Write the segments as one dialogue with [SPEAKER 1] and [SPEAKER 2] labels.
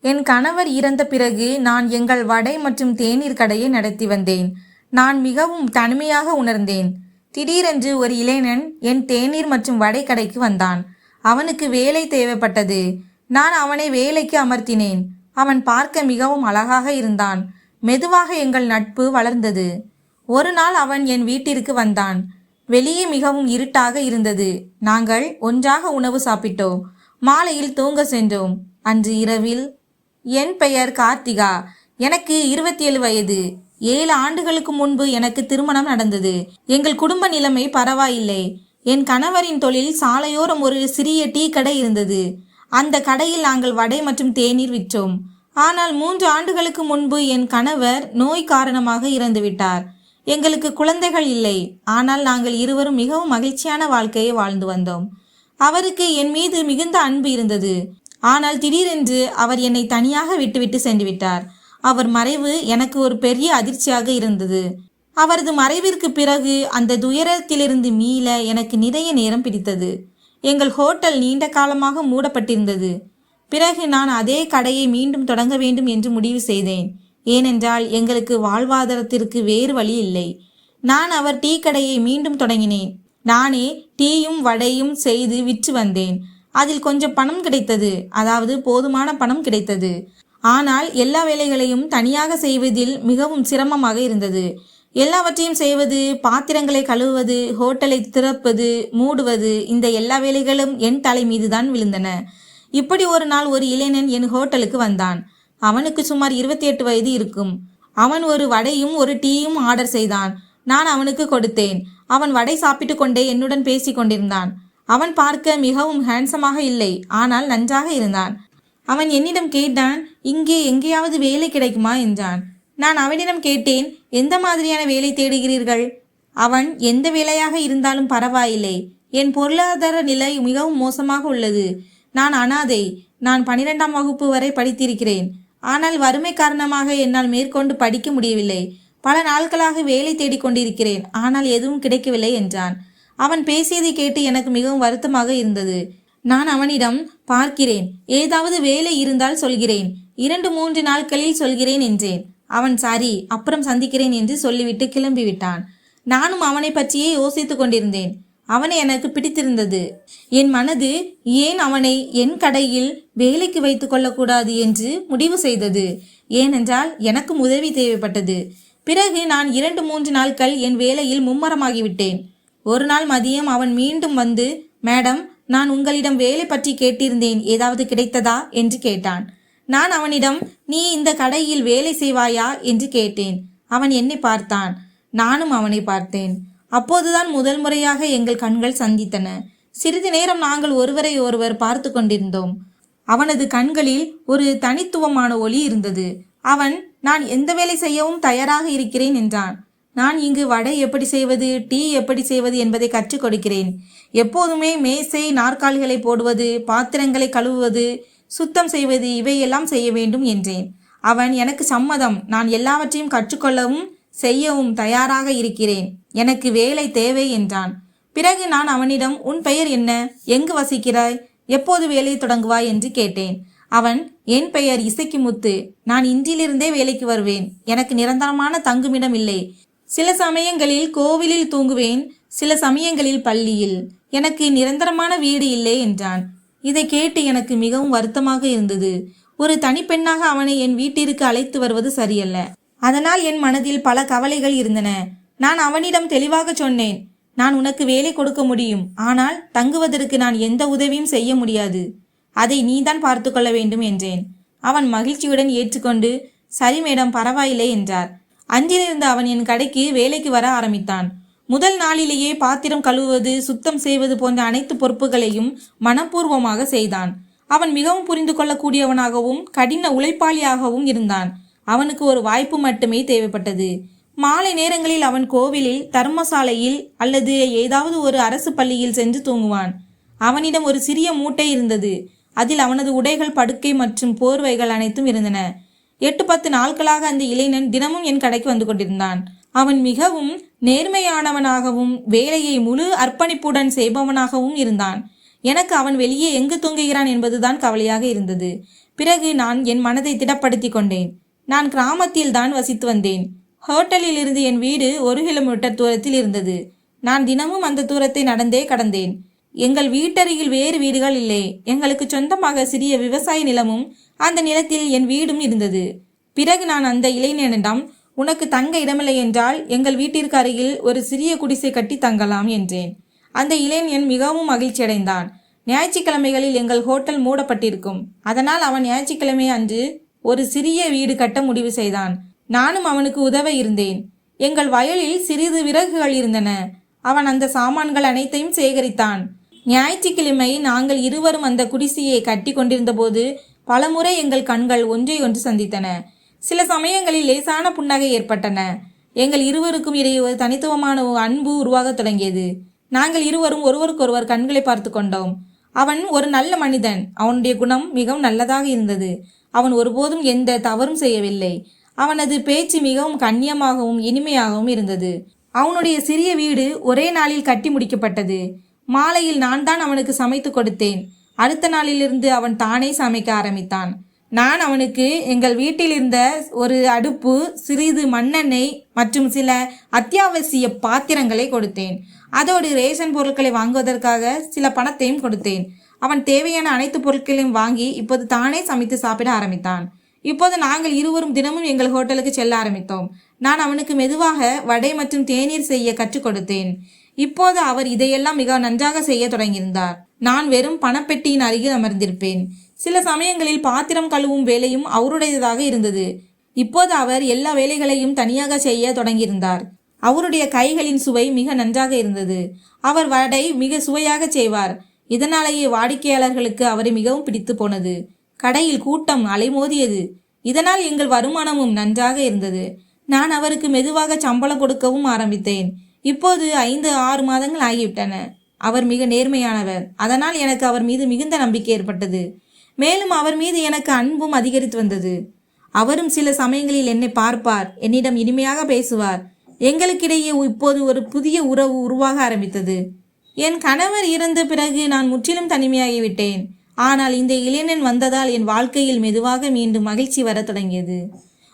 [SPEAKER 1] என் கணவர் இறந்த பிறகு நான் எங்கள் வடை மற்றும் தேநீர் கடையை நடத்தி வந்தேன். நான் மிகவும் தனிமையாக உணர்ந்தேன். திடீரென்று ஒரு இளைஞன் என் தேநீர் மற்றும் வடை கடைக்கு வந்தான். அவனுக்கு வேலை தேவைப்பட்டது. நான் அவனை வேலைக்கு அமர்த்தினேன். அவன் பார்க்க மிகவும் அழகாக இருந்தான். மெதுவாக எங்கள் நட்பு வளர்ந்தது. ஒரு நாள் அவன் என் வீட்டிற்கு வந்தான். வெளியே மிகவும் இருட்டாக இருந்தது. நாங்கள் ஒன்றாக உணவு சாப்பிட்டோம். மாலையில் தூங்க சென்றோம். அன்று இரவில் என் பெயர் கார்த்திகா. எனக்கு இருபத்தி ஏழு வயது. ஏழு ஆண்டுகளுக்கு முன்பு எனக்கு திருமணம் நடந்தது. எங்கள் குடும்ப நிலைமை பரவாயில்லை. என் கணவரின் தொழில் சாலையோரம் ஒரு சிறிய டீ கடை இருந்தது. அந்த கடையில் நாங்கள் வடை மற்றும் தேநீர் விற்றோம். ஆனால் மூன்று ஆண்டுகளுக்கு முன்பு என் கணவர் நோய் காரணமாக இறந்துவிட்டார் எங்களுக்கு குழந்தைகள் இல்லை. ஆனால் நாங்கள் இருவரும் மிகவும் மகிழ்ச்சியான வாழ்க்கையை வாழ்ந்து வந்தோம். அவருக்கு என் மீது மிகுந்த அன்பு இருந்தது. ஆனால் திடீரென்று அவர் என்னை தனியாக விட்டுவிட்டு சென்றுவிட்டார். அவர் மறைவு எனக்கு ஒரு பெரிய அதிர்ச்சியாக இருந்தது. அவரது மறைவிற்கு பிறகு அந்த துயரத்திலிருந்து மீள எனக்கு நிறைய நேரம் பிடித்தது. எங்கள் ஹோட்டல் நீண்ட காலமாக மூடப்பட்டிருந்தது. பிறகு நான் அதே கடையை மீண்டும் தொடங்க வேண்டும் என்று முடிவு செய்தேன். ஏனென்றால் எங்களுக்கு வாழ்வாதாரத்திற்கு வேறு வழி இல்லை. நான் அவர் டீ கடையை மீண்டும் தொடங்கினேன். நானே டீயும் வடையும் செய்து விற்று வந்தேன். அதில் கொஞ்சம் பணம் கிடைத்தது. அதாவது போதுமான பணம் கிடைத்தது. ஆனால் எல்லா வேலைகளையும் தனியாக செய்வதில் மிகவும் சிரமமாக இருந்தது. எல்லாவற்றையும் செய்வது பாத்திரங்களை கழுவுவது ஹோட்டலை திறப்பது மூடுவது இந்த எல்லா வேலைகளும் என் தலை மீதுதான் விழுந்தன. இப்படி ஒரு நாள் ஒரு இளைஞன் என் ஹோட்டலுக்கு வந்தான். அவனுக்கு சுமார் இருபத்தி எட்டு வயது இருக்கும். அவன் ஒரு வடையும் ஒரு டீயும் ஆர்டர் செய்தான். நான் அவனுக்கு கொடுத்தேன். அவன் வடை சாப்பிட்டு கொண்டே என்னுடன் பேசிக் கொண்டிருந்தான். அவன் பார்க்க மிகவும் ஹேண்ட்ஸமாக இல்லை. ஆனால் நன்றாக இருந்தான். அவன் என்னிடம் கேட்டான் இங்கே எங்கேயாவது வேலை கிடைக்குமா? என்றான். நான் அவனிடம் கேட்டேன் எந்த மாதிரியான வேலை தேடுகிறீர்கள்? அவன் எந்த வேலையாக இருந்தாலும் பரவாயில்லை. என் பொருளாதார நிலை மிகவும் மோசமாக உள்ளது. நான் அனாதை. நான் பனிரெண்டாம் வகுப்பு வரை படித்திருக்கிறேன். ஆனால் வறுமை காரணமாக என்னால் மேற்கொண்டு படிக்க முடியவில்லை. பல நாட்களாக வேலை தேடிக்கொண்டிருக்கிறேன். ஆனால் எதுவும் கிடைக்கவில்லை என்றான். அவன் பேசியதை கேட்டு எனக்கு மிகவும் வருத்தமாக இருந்தது. நான் அவனிடம் பார்க்கிறேன். ஏதாவது வேலை இருந்தால் சொல்கிறேன். இரண்டு மூன்று நாட்களில் சொல்கிறேன் என்றேன். அவன் சரி அப்புறம் சந்திக்கிறேன் என்று சொல்லிவிட்டு கிளம்பிவிட்டான். நானும் அவனை பற்றியே யோசித்துக் கொண்டிருந்தேன். அவனை எனக்கு பிடித்திருந்தது. என் மனது ஏன் அவனை என் கடையில் வேலைக்கு வைத்துக் கொள்ளக்கூடாது என்று முடிவு செய்தது. ஏனென்றால் எனக்கும் உதவி தேவைப்பட்டது. பிறகு நான் இரண்டு மூன்று நாட்கள் என் வேலையில் மும்மரமாகிவிட்டேன். ஒரு நாள் மதியம் அவன் மீண்டும் வந்து மேடம் நான் உங்களிடம் வேலை பற்றி கேட்டிருந்தேன். ஏதாவது கிடைத்ததா? என்று கேட்டான். நான் அவனிடம் நீ இந்த கடையில் வேலை செய்வாயா? என்று கேட்டேன். அவன் என்னை பார்த்தான். நானும் அவனை பார்த்தேன். அப்போதுதான் முதல் முறையாக எங்கள் கண்கள் சந்தித்தன. சிறிது நேரம் நாங்கள் ஒருவரை ஒருவர் பார்த்து கொண்டிருந்தோம். அவனது கண்களில் ஒரு தனித்துவமான ஒளி இருந்தது. அவன் நான் எந்த வேலை செய்யவும் தயாராக இருக்கிறேன் என்றான். நான் இங்கு வடை எப்படி செய்வது டீ எப்படி செய்வது என்பதை கற்றுக் கொடுக்கிறேன். எப்போதுமே மேசை நாற்காலிகளை போடுவது பாத்திரங்களை கழுவுவது சுத்தம் செய்வது இவையெல்லாம் செய்ய வேண்டும் என்றேன். அவன் எனக்கு சம்மதம். நான் எல்லாவற்றையும் கற்றுக்கொள்ளவும் செய்யவும் தயாராக இருக்கிறேன். எனக்கு வேலை தேவை என்றான். பிறகு நான் அவனிடம் உன் பெயர் என்ன? எங்கு வசிக்கிறாய்? எப்போது வேலை தொடங்குவாய்? என்று கேட்டேன். அவன் என் பெயர் இசைக்கு முத்து நான் இன்றிலிருந்தே வேலைக்கு வருவேன். எனக்கு நிரந்தரமான தங்குமிடம் இல்லை. சில சமயங்களில் கோவிலில் தூங்குவேன் சில சமயங்களில் பள்ளியில். எனக்கு நிரந்தரமான வீடு இல்லை என்றான். இதை கேட்டு எனக்கு மிகவும் வருத்தமாக இருந்தது. ஒரு தனிப்பெண்ணாக அவனை என் வீட்டிற்கு அழைத்து வருவது சரியல்ல. அதனால் என் மனதில் பல கவலைகள் இருந்தன. நான் அவனிடம் தெளிவாக சொன்னேன் நான் உனக்கு வேலை கொடுக்க முடியும். ஆனால் தங்குவதற்கு நான் எந்த உதவியும் செய்ய முடியாது. அதை நீதான் பார்த்து கொள்ள வேண்டும் என்றேன். அவன் மகிழ்ச்சியுடன் ஏற்றுக்கொண்டு சரி மேடம் பரவாயில்லை என்றார். அஞ்சிலிருந்து அவன் என் கடைக்கு வேலைக்கு வர ஆரம்பித்தான். முதல் நாளிலேயே பாத்திரம் கழுவுவது சுத்தம் செய்வது போன்ற அனைத்து பொறுப்புகளையும் மனப்பூர்வமாக செய்தான். அவன் மிகவும் புரிந்து கொள்ளக்கூடியவனாகவும் கடின உழைப்பாளியாகவும் இருந்தான். அவனுக்கு ஒரு வாய்ப்பு மட்டுமே தேவைப்பட்டது. மாலை நேரங்களில் அவன் கோவிலில் தர்மசாலையில் அல்லது ஏதாவது ஒரு அரசு பள்ளியில் சென்று தூங்குவான். அவனிடம் ஒரு சிறிய மூட்டை இருந்தது. அதில் அவனது உடைகள் படுக்கை மற்றும் போர்வைகள் அனைத்தும் இருந்தன. எட்டு பத்து நாட்களாக அந்த இளைஞன் தினமும் என் கடைக்கு வந்து கொண்டிருந்தான். அவன் மிகவும் நேர்மையானவனாகவும் வேலையை முழு அர்ப்பணிப்புடன் செய்பவனாகவும் இருந்தான். எனக்கு அவன் வெளியே எங்கு தூங்குகிறான் என்பதுதான் கவலையாக இருந்தது. பிறகு நான் என் மனதை திடப்படுத்தி கொண்டேன். நான் கிராமத்தில் தான் வசித்து வந்தேன். ஹோட்டலில் இருந்து என் வீடு ஒரு கிலோமீட்டர் தூரத்தில் இருந்தது. நான் தினமும் அந்த தூரத்தை நடந்தே கடந்தேன். எங்கள் வீட்டருகில் வேறு வீடுகள் இல்லை. எங்களுக்கு சொந்தமாக சிறிய விவசாய நிலமும் அந்த நிலத்தில் என் வீடும் இருந்தது. பிறகு நான் அந்த இளைஞனிடம் உனக்கு தங்க இடமில்லை என்றால் எங்கள் வீட்டிற்கு அருகில் ஒரு சிறிய குடிசை கட்டி தங்கலாம் என்றேன். அந்த இளைஞன் மிகவும் மகிழ்ச்சியடைந்தான். ஞாயிற்றுக்கிழமைகளில் எங்கள் ஹோட்டல் மூடப்பட்டிருக்கும். அதனால் அவன் ஞாயிற்றுக்கிழமை அன்று ஒரு சிறிய வீடு கட்ட முடிவு செய்தான். நானும் அவனுக்கு உதவ இருந்தேன். எங்கள் வயலில் சிறிது விறகுகள் இருந்தன. அவன் அந்த சாமான்கள் அனைத்தையும் சேகரித்தான். ஞாயிற்றுக்கிழமை நாங்கள் இருவரும் அந்த குடிசையை கட்டி கொண்டிருந்தபோது பலமுறை எங்கள் கண்கள் ஒன்றை ஒன்று சந்தித்தன. சில சமயங்களில் லேசான புன்னகை ஏற்பட்டன. எங்கள் இருவருக்கும் இடையே ஒரு தனித்துவமான அன்பு உருவாகத் தொடங்கியது. நாங்கள் இருவரும் ஒருவருக்கொருவர் கண்களை பார்த்து கொண்டோம். அவன் ஒரு நல்ல மனிதன். அவனுடைய குணம் மிகவும் நல்லதாக இருந்தது. அவன் ஒருபோதும் எந்த தவறும் செய்யவில்லை. அவனது பேச்சு மிகவும் கண்ணியமாகவும் இனிமையாகவும் இருந்தது. அவனுடைய சிறிய வீடு ஒரே நாளில் கட்டி முடிக்கப்பட்டது. மாலையில் நான் தான் அவனுக்கு சமைத்து கொடுத்தேன். அடுத்த நாளிலிருந்து அவன் தானே சமைக்க ஆரம்பித்தான். நான் அவனுக்கு எங்கள் வீட்டில் இருந்த ஒரு அடுப்பு சிறிது மண்ணெண்ணெய் மற்றும் சில அத்தியாவசிய பாத்திரங்களை கொடுத்தேன். அதோடு ரேஷன் பொருட்களை வாங்குவதற்காக சில பணத்தையும் கொடுத்தேன். அவன் தேவையான அனைத்து பொருட்களையும் வாங்கி இப்போது தானே சமைத்து சாப்பிட ஆரம்பித்தான். இப்போது நாங்கள் இருவரும் தினமும் எங்கள் ஹோட்டலுக்கு செல்ல ஆரம்பித்தோம். நான் அவனுக்கு மெதுவாக வடை மற்றும் தேநீர் செய்ய கற்றுக் கொடுத்தேன். இப்போது அவர் இதையெல்லாம் மிக நன்றாக செய்ய தொடங்கியிருந்தார். நான் வெறும் பணப்பெட்டியின் அருகில் அமர்ந்திருப்பேன். சில சமயங்களில் பாத்திரம் கழுவும் வேலையும் அவருடையதாக இருந்தது. இப்போது அவர் எல்லா வேலைகளையும் தனியாக செய்ய தொடங்கியிருந்தார். அவருடைய கைகளின் சுவை மிக நன்றாக இருந்தது. அவர் வடை மிக சுவையாக செய்வார். இதனாலேயே வாடிக்கையாளர்களுக்கு அவரை மிகவும் பிடித்து போனது. கடையில் கூட்டம் அலைமோதியது. இதனால் எங்கள் வருமானமும் நன்றாக இருந்தது. நான் அவருக்கு மெதுவாக சம்பளம் கொடுக்கவும் ஆரம்பித்தேன். இப்போது ஐந்து ஆறு மாதங்கள் ஆகிவிட்டன. அவர் மிக நேர்மையானவர். அதனால் எனக்கு அவர் மீது மிகுந்த நம்பிக்கை ஏற்பட்டது. மேலும் அவர் மீது எனக்கு அன்பும் அதிகரித்து வந்தது. அவரும் சில சமயங்களில் என்னை பார்ப்பார். என்னிடம் இனிமையாக பேசுவார். எங்களுக்கிடையே இப்போது ஒரு புதிய உறவு உருவாக ஆரம்பித்தது. என் கணவர் இறந்த பிறகு நான் முற்றிலும் தனிமையாகிவிட்டேன். ஆனால் இந்த இளைஞன் வந்ததால் என் வாழ்க்கையில் மெதுவாக மீண்டும் மகிழ்ச்சி வரத் தொடங்கியது.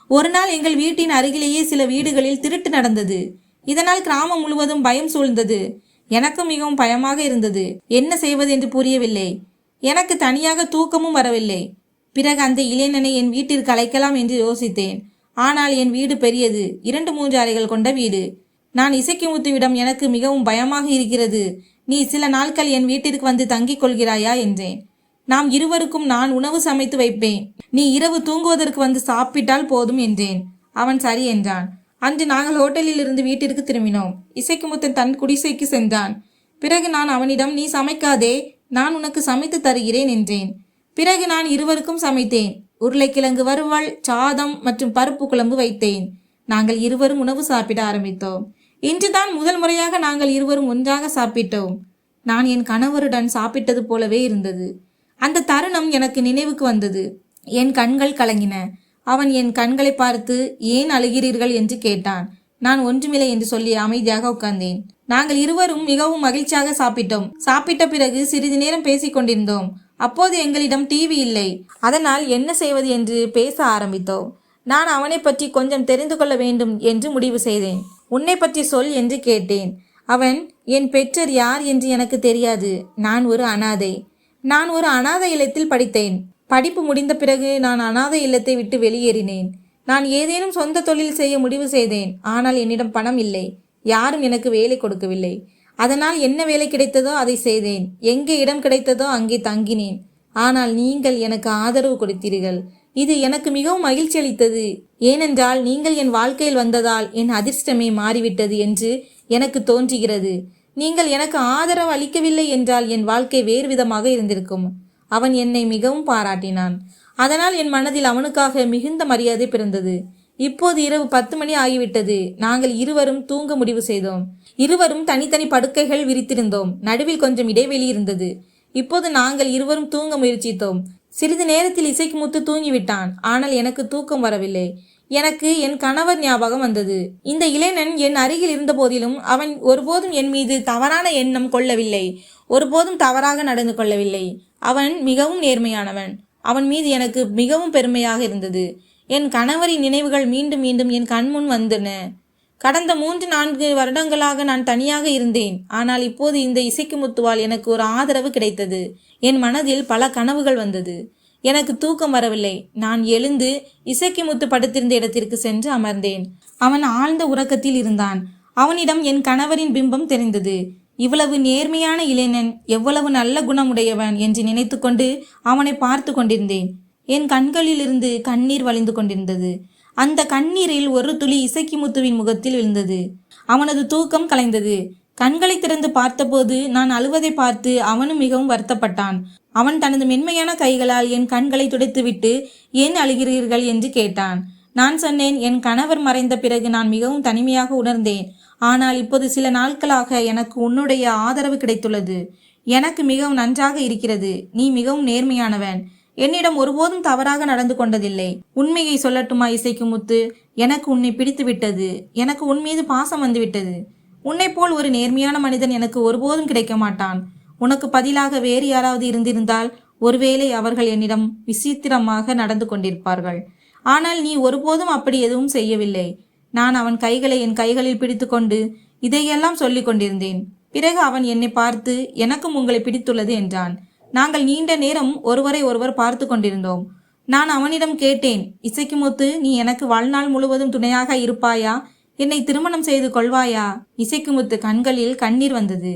[SPEAKER 1] ஒரு நாள் எங்கள் வீட்டின் அருகிலேயே சில வீடுகளில் திருட்டு நடந்தது. இதனால் கிராமம் முழுவதும் பயம் சூழ்ந்தது. எனக்கும் மிகவும் பயமாக இருந்தது. என்ன செய்வது என்று புரியவில்லை. எனக்கு தனியாக தூக்கமும் வரவில்லை. பிறகு அந்த இளைஞனை என் வீட்டிற்கு அழைக்கலாம் என்று யோசித்தேன். ஆனால் என் வீடு பெரியது. இரண்டு மூன்று அறைகள் கொண்ட வீடு. நான் இசைக்குமுத்துவிடம் எனக்கு மிகவும் பயமாக இருக்கிறது. நீ சில நாட்கள் என் வீட்டிற்கு வந்து தங்கிக் கொள்கிறாயா என்றேன். நாம் இருவருக்கும் நான் உணவு சமைத்து வைப்பேன். நீ இரவு தூங்குவதற்கு வந்து சாப்பிட்டால் போதும் என்றேன். அவன் சரி என்றான். அன்று நாங்கள் ஹோட்டலில் இருந்து வீட்டிற்கு திரும்பினோம். இசைக்குமுத்தன் தன் குடிசைக்கு சென்றான். பிறகு நான் அவனிடம் நீ சமைக்காதே நான் உனக்கு சமைத்து தருகிறேன் என்றேன். பிறகு நான் இருவருக்கும் சமைத்தேன். உருளைக்கிழங்கு வறுவல் சாதம் மற்றும் பருப்பு குழம்பு வைத்தேன். நாங்கள் இருவரும் உணவு சாப்பிட ஆரம்பித்தோம். இன்றுதான் முதல் முறையாக நாங்கள் இருவரும் ஒன்றாக சாப்பிட்டோம். நான் என் கணவருடன் சாப்பிட்டது போலவே இருந்தது. அந்த தருணம் எனக்கு நினைவுக்கு வந்தது. என் கண்கள் கலங்கின. அவன் என் கண்களை பார்த்து ஏன் அழுகிறீர்கள்? என்று கேட்டான். நான் ஒன்றுமில்லை என்று சொல்லி அமைதியாக உட்கார்ந்தேன். நாங்கள் இருவரும் மிகவும் மகிழ்ச்சியாக சாப்பிட்டோம். சாப்பிட்ட பிறகு சிறிது நேரம் பேசிக் கொண்டிருந்தோம். அப்போது எங்களிடம் டிவி இல்லை. அதனால் என்ன செய்வது என்று பேச ஆரம்பித்தோம். நான் அவனை பற்றி கொஞ்சம் தெரிந்து கொள்ள வேண்டும் என்று முடிவு செய்தேன். உன்னை பற்றி சொல் என்று கேட்டேன். அவன் என் பெற்றர் யார் என்று எனக்கு தெரியாது. நான் ஒரு அனாதை. நான் ஒரு அனாதை இல்லத்தில் படித்தேன். படிப்பு முடிந்த பிறகு நான் அனாதை இல்லத்தை விட்டு வெளியேறினேன். நான் ஏதேனும் சொந்த தொழில் செய்ய முடிவு செய்தேன். ஆனால் என்னிடம் பணம் இல்லை. யாரும் எனக்கு வேலை கொடுக்கவில்லை. அதனால் என்ன வேலை கிடைத்ததோ அதை செய்தேன். எங்கே இடம் கிடைத்ததோ அங்கே தங்கினேன். ஆனால் நீங்கள் எனக்கு ஆதரவு கொடுத்தீர்கள். இது எனக்கு மிகவும் மகிழ்ச்சி அளித்தது. ஏனென்றால் நீங்கள் என் வாழ்க்கையில் வந்ததால் என் அதிர்ஷ்டமே மாறிவிட்டது என்று எனக்கு தோன்றுகிறது. நீங்கள் எனக்கு ஆதரவு அளிக்கவில்லை என்றால் என் வாழ்க்கை வேறு விதமாக இருந்திருக்கும். அவன் என்னை மிகவும் பாராட்டினான். அதனால் என் மனதில் அவனுக்காக மிகுந்த மரியாதை பிறந்தது. இப்போது இரவு பத்து மணி ஆகிவிட்டது. நாங்கள் இருவரும் தூங்க முடிவு செய்தோம். இருவரும் தனித்தனி படுக்கைகள் விரித்திருந்தோம். நடுவில் கொஞ்சம் இடைவெளி இருந்தது. இப்போது நாங்கள் இருவரும் தூங்க முயற்சித்தோம். சிறிது நேரத்தில் இசைக்கு முத்து தூங்கிவிட்டான். ஆனால் எனக்கு தூக்கம் வரவில்லை. எனக்கு என் கணவர் ஞாபகம் வந்தது. இந்த இளைஞன் என் அருகில் இருந்த போதிலும் அவன் ஒருபோதும் என் மீது தவறான எண்ணம் கொள்ளவில்லை. ஒருபோதும் தவறாக நடந்து கொள்ளவில்லை. அவன் மிகவும் நேர்மையானவன். அவன் மீது எனக்கு மிகவும் பெருமையாக இருந்தது. என் கணவரின் நினைவுகள் மீண்டும் மீண்டும் என் கண்முன் வந்தன. கடந்த மூன்று நான்கு வருடங்களாக நான் தனியாக இருந்தேன். ஆனால் இப்போது இந்த இசைக்கு முத்துவால் எனக்கு ஒரு ஆதரவு கிடைத்தது. என் மனதில் பல கனவுகள் வந்தது. எனக்கு தூக்கம் வரவில்லை. நான் எழுந்து இசைக்கு முத்து படுத்திருந்த இடத்திற்கு சென்று அமர்ந்தேன். அவன் ஆழ்ந்த உறக்கத்தில் இருந்தான். அவனிடம் என் கணவரின் பிம்பம் தெரிந்தது. இவ்வளவு நேர்மையான இளைஞன் எவ்வளவு நல்ல குணமுடையவன் என்று நினைத்துக்கொண்டு அவனை பார்த்து கொண்டிருந்தேன். என் கண்களிலிருந்து கண்ணீர் வழிந்து கொண்டிருந்தது. அந்த கண்ணீரில் ஒரு துளி இசக்கிமுத்துவின் முகத்தில் விழுந்தது. அவனது தூக்கம் கலைந்தது. கண்களை திறந்து பார்த்தபோது நான் அழுவதை பார்த்து அவனும் மிகவும் வருத்தப்பட்டான். அவன் தனது மென்மையான கைகளால் என் கண்களை துடைத்துவிட்டு ஏன் அழுகிறீர்கள்? என்று கேட்டான். நான் சொன்னேன் என் கணவர் மறைந்த பிறகு நான் மிகவும் தனிமையாக உணர்ந்தேன். ஆனால் இப்போது சில நாட்களாக எனக்கு உன்னுடைய ஆதரவு கிடைத்துள்ளது. எனக்கு மிகவும் நன்றாக இருக்கிறது. நீ மிகவும் நேர்மையானவன். என்னிடம் ஒருபோதும் தவறாக நடந்து கொண்டதில்லை. உண்மையை சொல்லட்டுமா இசைக்கு முத்து எனக்கு உன்னை பிடித்து விட்டது எனக்கு உன் மீது பாசம் வந்துவிட்டது. உன்னை போல் ஒரு நேர்மையான மனிதன் எனக்கு ஒருபோதும் கிடைக்க மாட்டான் உனக்கு பதிலாக வேறு யாராவது இருந்திருந்தால் ஒருவேளை அவர்கள் என்னிடம் விசித்திரமாக நடந்து கொண்டிருப்பார்கள். ஆனால் நீ ஒருபோதும் அப்படி எதுவும் செய்யவில்லை. நான் அவன் கைகளை என் கைகளில் பிடித்துக்கொண்டு இதையெல்லாம் சொல்லிக் கொண்டிருந்தேன். பிறகு அவன் என்னை பார்த்து எனக்கும் உங்களை பிடித்துள்ளது என்றான். நாங்கள் நீண்ட நேரம் ஒருவரை ஒருவர் பார்த்து கொண்டிருந்தோம். நான் அவனிடம் கேட்டேன் இசைக்குமுத்து நீ எனக்கு வாழ்நாள் முழுவதும் துணையாக இருப்பாயா? என்னை திருமணம் செய்து கொள்வாயா? இசைக்குமுத்து கண்களில் கண்ணீர் வந்தது.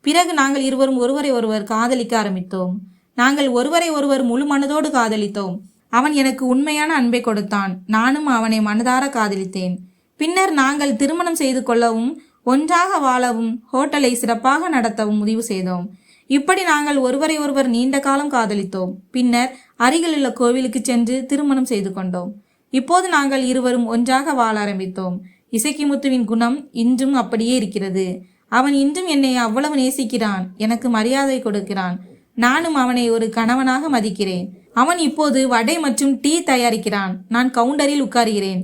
[SPEAKER 1] பிறகு நாங்கள் இருவரும் ஒருவரை ஒருவர் காதலிக்க ஆரம்பித்தோம். நாங்கள் ஒருவரை ஒருவர் முழு மனதோடு காதலித்தோம். அவன் எனக்கு உண்மையான அன்பை கொடுத்தான். நானும் அவனை மனதார காதலித்தேன். பின்னர் நாங்கள் திருமணம் செய்து கொள்ளவும் ஒன்றாக வாழவும் ஹோட்டலை சிறப்பாக நடத்தவும் முடிவு செய்தோம். இப்படி நாங்கள் ஒருவரை ஒருவர் நீண்ட காலம் காதலித்தோம். பின்னர் அருகிலுள்ள கோவிலுக்கு சென்று திருமணம் செய்து கொண்டோம். இப்போது நாங்கள் இருவரும் ஒன்றாக வாழ ஆரம்பித்தோம். இசக்கிமுத்துவின் குணம் இன்றும் அப்படியே இருக்கிறது. அவன் இன்றும் என்னை அவ்வளவு நேசிக்கிறான். எனக்கு மரியாதை கொடுக்கிறான். நானும் அவனை ஒரு கணவனாக மதிக்கிறேன். அவன் இப்போது வடை மற்றும் டீ தயாரிக்கிறான். நான் கவுண்டரில் உட்காருகிறேன்.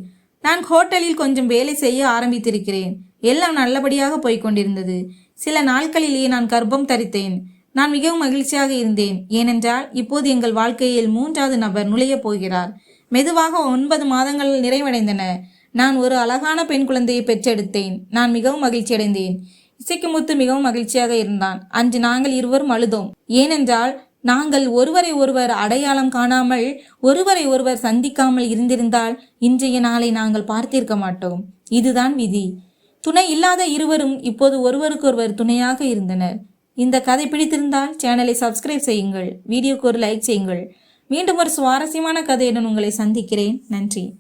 [SPEAKER 1] நான் ஹோட்டலில் கொஞ்சம் வேலை செய்ய ஆரம்பித்திருக்கிறேன். எல்லாம் நல்லபடியாக போய்கொண்டிருந்தது சில நாட்களிலேயே நான் கர்ப்பம் தரித்தேன். நான் மிகவும் மகிழ்ச்சியாக இருந்தேன். ஏனென்றால் இப்போது எங்கள் வாழ்க்கையில் மூன்றாவது நபர் நுழையப் போகிறார். மெதுவாக ஒன்பது மாதங்கள் நிறைவடைந்தன. நான் ஒரு அழகான பெண் குழந்தையை பெற்றெடுத்தேன். நான் மிகவும் மகிழ்ச்சியடைந்தேன். இசைக்குமுத்து மிகவும் மகிழ்ச்சியாக இருந்தான். அன்று நாங்கள் இருவரும் அழுதோம். ஏனென்றால் நாங்கள் ஒருவரை ஒருவர் அடையாளம் காணாமல் ஒருவரை ஒருவர் சந்திக்காமல் இருந்திருந்தால் இன்றைய நாளை நாங்கள் பார்த்திருக்க மாட்டோம். இதுதான் விதி. துணை இல்லாத இருவரும் இப்போது ஒருவருக்கொருவர் துணையாக இருந்தனர். இந்த கதை பிடித்திருந்தால் சேனலை சப்ஸ்கிரைப் செய்யுங்கள் வீடியோக்கு ஒரு லைக் செய்யுங்கள். மீண்டும் ஒரு சுவாரஸ்யமான கதையுடன் உங்களை சந்திக்கிறேன். நன்றி.